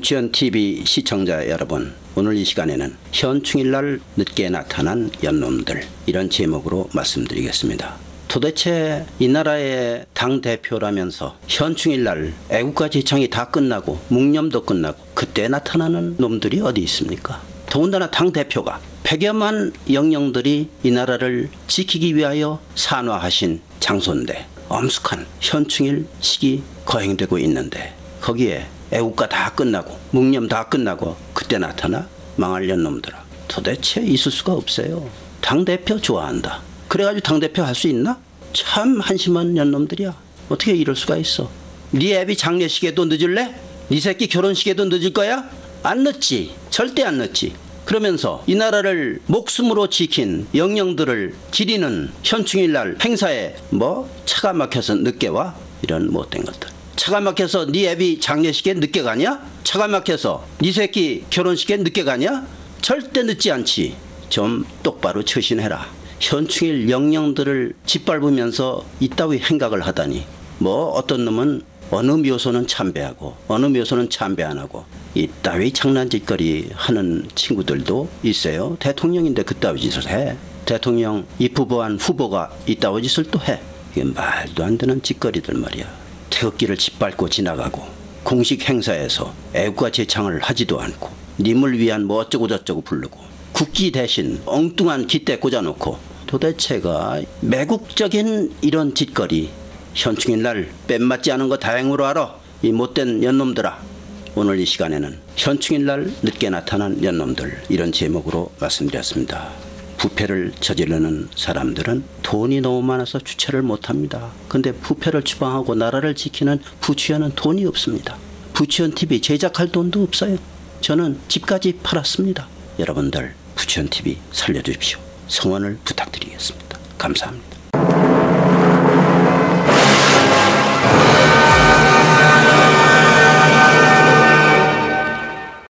부치원 TV 시청자 여러분, 오늘 이 시간에는 현충일날 늦게 나타난 연놈들 이런 제목으로 말씀드리겠습니다. 도대체 이 나라의 당 대표라면서 현충일날 애국가 제창이 다 끝나고 묵념도 끝나고 그때 나타나는 놈들이 어디 있습니까? 더군다나 당 대표가 100여만 영령들이 이 나라를 지키기 위하여 산화하신 장소인데 엄숙한 현충일 식이 거행되고 있는데 거기에 애국가 다 끝나고 묵념 다 끝나고 그때 나타나? 망할 년 놈들아. 도대체 있을 수가 없어요. 당대표 좋아한다. 그래가지고 당대표 할 수 있나? 참 한심한 년놈들이야. 어떻게 이럴 수가 있어? 네 애비 장례식에도 늦을래? 네 새끼 결혼식에도 늦을 거야? 안 늦지. 절대 안 늦지. 그러면서 이 나라를 목숨으로 지킨 영령들을 기리는 현충일날 행사에 뭐 차가 막혀서 늦게 와? 이런 못된 것들 차가 막혀서 네 애비 장례식에 늦게 가냐? 차가 막혀서 네 새끼 결혼식에 늦게 가냐? 절대 늦지 않지. 좀 똑바로 처신해라. 현충일 영령들을 짓밟으면서 이따위 행각을 하다니 뭐 어떤 놈은 어느 묘소는 참배하고 어느 묘소는 참배 안 하고 이따위 장난짓거리 하는 친구들도 있어요. 대통령인데 그따위 짓을 해. 대통령 입후보한 후보가 이따위 짓을 또 해. 이게 말도 안 되는 짓거리들 말이야. 태극기를 짓밟고 지나가고 공식 행사에서 애국가 제창을 하지도 않고 님을 위한 뭐 어쩌고 저쩌고 부르고 국기 대신 엉뚱한 기대 꽂아놓고 도대체가 매국적인 이런 짓거리 현충일 날 뺨맞지 않은 거 다행으로 알아 이 못된 연놈들아 오늘 이 시간에는 현충일 날 늦게 나타난 연놈들 이런 제목으로 말씀드렸습니다. 부패를 저지르는 사람들은 돈이 너무 많아서 주체를 못합니다. 근데 부패를 추방하고 나라를 지키는 부치원은 돈이 없습니다. 부치원 TV 제작할 돈도 없어요. 저는 집까지 팔았습니다. 여러분들 부치원 TV 살려주십시오. 성원을 부탁드리겠습니다. 감사합니다.